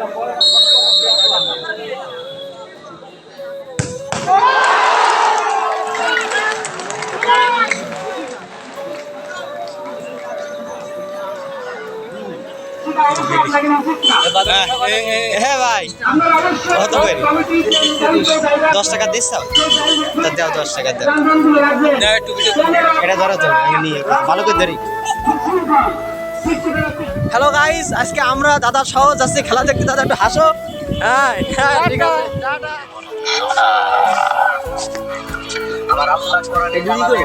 Gracias. হ্যাঁ ভাই। কত করে? দশ টাকা দিস তা দাও দশ টাকা দাও। এটা ধরো তো নিয়ে ভালো করে ধরি। হ্যালো গাইস আজকে আমরা দাদা সহ যাচ্ছি খেলা দেখতে। দাদা একটু হাসো। হ্যাঁ হ্যাঁ ঠিক আছে। টাটা। এগুলি করে?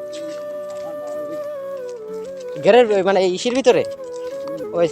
ঘেরের মানে ইসির ভিতরে? ওই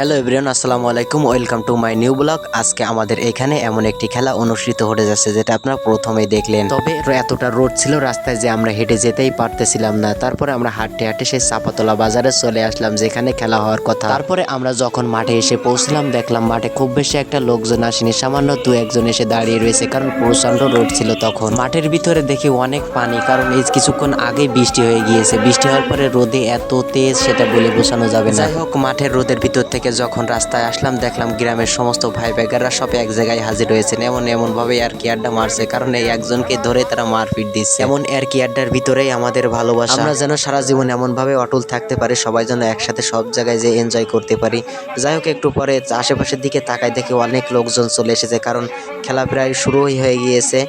হ্যালো এভরিওয়ান আসসালামু আলাইকুম। Welcome to my new blog আজকে আমাদের এখানে এমন একটি খেলা অনুষ্ঠিত হতে যাচ্ছে, যেটা আপনারা প্রথমেই দেখলেন। তবে এতটা রোড ছিল রাস্তায় যে আমরা হেঁটে যেতেই পারতেছিলাম না। তারপরে আমরা হাঁটতে হাঁটে সেই চাপাতলা বাজারে চলে আসলাম, যেখানে খেলা হওয়ার কথা। তারপরে আমরা যখন মাঠে এসে পৌঁছলাম, দেখলাম মাঠে খুব বেশি একটা লোকজন আসেনি। সামান্য দু একজন এসে দাঁড়িয়ে রয়েছে, কারণ প্রচণ্ড রোড ছিল তখন। মাঠের ভিতরে দেখি অনেক পানি, কারণ এই কিছুক্ষণ আগে বৃষ্টি হয়ে গিয়েছে। বৃষ্টি হওয়ার পরে রোদে এত তেজ, সেটা বলে বোঝানো যাবে না। যাই হোক, মাঠের রোদের ভিতর থেকে যখন রাস্তায় আসলাম দেখলাম গ্রামের সমস্ত ভাই বেগাররা সব এক জায়গায় হাজির হয়েছেন। এমন এমন ভাবে আর কি আড্ডা মারছে কারণ এই একজনকে ধরে তারা মারপিট দিচ্ছে। এমন আর কি আড্ডার ভিতরেই আমাদের ভালোবাসা। আমরা যেন সারা জীবন এমন ভাবে অটল থাকতে পারি সবাই যেন একসাথে সব জায়গায় যে এনজয় করতে পারি। যাই হোক একটু পরে আশেপাশের দিকে তাকায় দেখে অনেক লোকজন চলে এসেছে কারণ খেলা প্রায় শুরুই হয়ে গিয়েছে।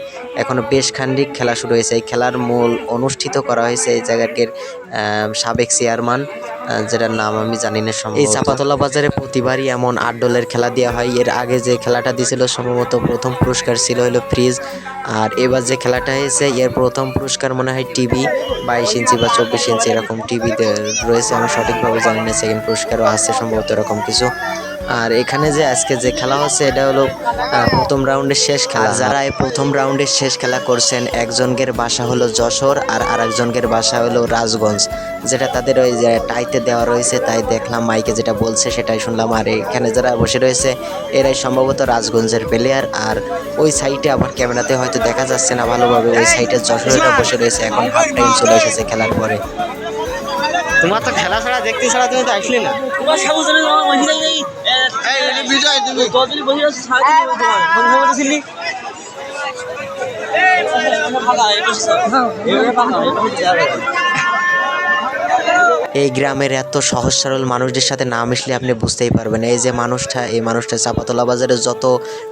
এখনও বেশ খান্ডিক খেলা শুরু হয়েছে। এই খেলার মূল অনুষ্ঠিত করা হয়েছে এই জায়গাটির সাবেক চেয়ারম্যান যেটার নাম আমি জানি না সম্ভবত। এই চাপাতলা বাজারে প্রতিবারই এমন আট ডলের খেলা দেওয়া হয়। এর আগে যে খেলাটা দিয়েছিল, সম্ভবত প্রথম পুরস্কার ছিল হলো ফ্রিজ। আর এবার যে খেলাটা হয়েছে, এর প্রথম পুরস্কার মনে হয় টিভি, বাইশ ইঞ্চি বা চব্বিশ ইঞ্চি এরকম টিভিতে রয়েছে। আমি সঠিকভাবে জানি না সেকেন্ড পুরস্কারও আছে, সম্ভবত এরকম কিছু। আর এখানে যে আজকে যে খেলা হচ্ছে এটা হলো প্রথম রাউন্ডের শেষ খেলা। যারা এই প্রথম রাউন্ডের শেষ খেলা করছেন একজনকের বাসা হলো যশোর আর আরেকজনকের বাসা হলো রাজগঞ্জ। যেটা তাদের ওই যে টাইতে দেওয়া রয়েছে তাই দেখলাম মাইকে যেটা বলছে সেটাই শুনলাম। আর এখানে যারা বসে রয়েছে এরাই সম্ভবত রাজগঞ্জের প্লেয়ার আর ওই সাইডে আমার ক্যামেরাতে হয়তো দেখা যাচ্ছে না ভালোভাবে ওই সাইডে যশোরেরা বসে রয়েছে। এখন হাফ টাইম চলে এসেছে খেলার পরে। তোমার তো খেলা ছাড়া দেখতে ছাড়া তুমি তো আসলে না তোমার সাবু জানি তোমার মহিলা নেই বিজয় তুমি কতদিন বসে আছো তোমার ছিলি ফাঁকা এই এই ফাঁকা এই পাশে এই গ্রামের এত সহজ সরল মানুষদের সাথে না মিশলে আপনি বুঝতেই পারবেন। এই যে মানুষটা, এই মানুষটা চাপাতলা বাজারে যত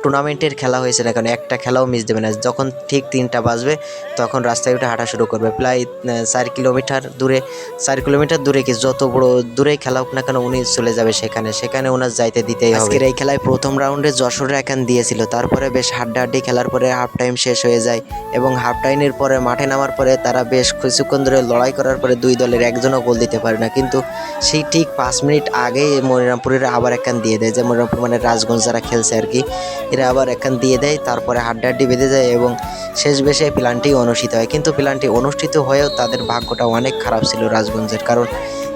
টুর্নামেন্টের খেলা হয়েছে না কেন, একটা খেলাও মিস দেবে না। যখন ঠিক তিনটা বাজবে, তখন রাস্তায় উঠে হাঁটা শুরু করবে। প্রায় চার কিলোমিটার দূরে, চার কিলোমিটার দূরে কি যত বড় দূরেই খেলা হোক না কেন, উনি চলে যাবে সেখানে। সেখানে ওনার যাইতে দিতেই হবে। এই খেলায় প্রথম রাউন্ডে যশোর একান দিয়েছিল। তারপরে বেশ হাড্ডাহাড্ডি খেলার পরে হাফ টাইম শেষ হয়ে যায় এবং হাফ টাইমের পরে মাঠে নামার পরে তারা বেশ কিছুক্ষণ ধরে লড়াই করার পরে দুই দলের একজনও গোল দিতে পারে। না। কিন্তু সেই ঠিক পাঁচ মিনিট আগে মনিরামপুরের আবার একখান দিয়ে দেয়। যে মনিরামপুর মানে রাজগঞ্জ যারা খেলছে আর কি, এরা আবার একখান দিয়ে দেয়। তারপরে হাড্ডাহাড্ডি বেঁধে যায় এবং শেষ বেশে প্ল্যানটি অনুষ্ঠিত হয়। কিন্তু প্ল্যানটি অনুষ্ঠিত হয়েও তাদের ভাগ্যটা অনেক খারাপ ছিল রাজগঞ্জের। কারণ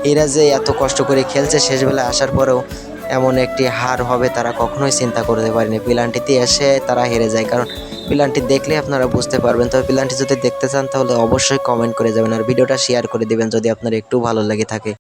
এরা যে এত কষ্ট করে খেলছে, শেষবেলায় আসার পরেও এমন একটি হার হবে তারা কখনোই চিন্তা করতে পারেনি। প্ল্যানটিতে এসে তারা হেরে যায়। কারণ প্ল্যানটি দেখলে আপনারা বুঝতে পারবেন। তবে প্ল্যানটি যদি দেখতে চান, তাহলে অবশ্যই কমেন্ট করে যাবেন আর ভিডিওটা শেয়ার করে দেবেন যদি আপনার একটু ভালো লাগে থাকে।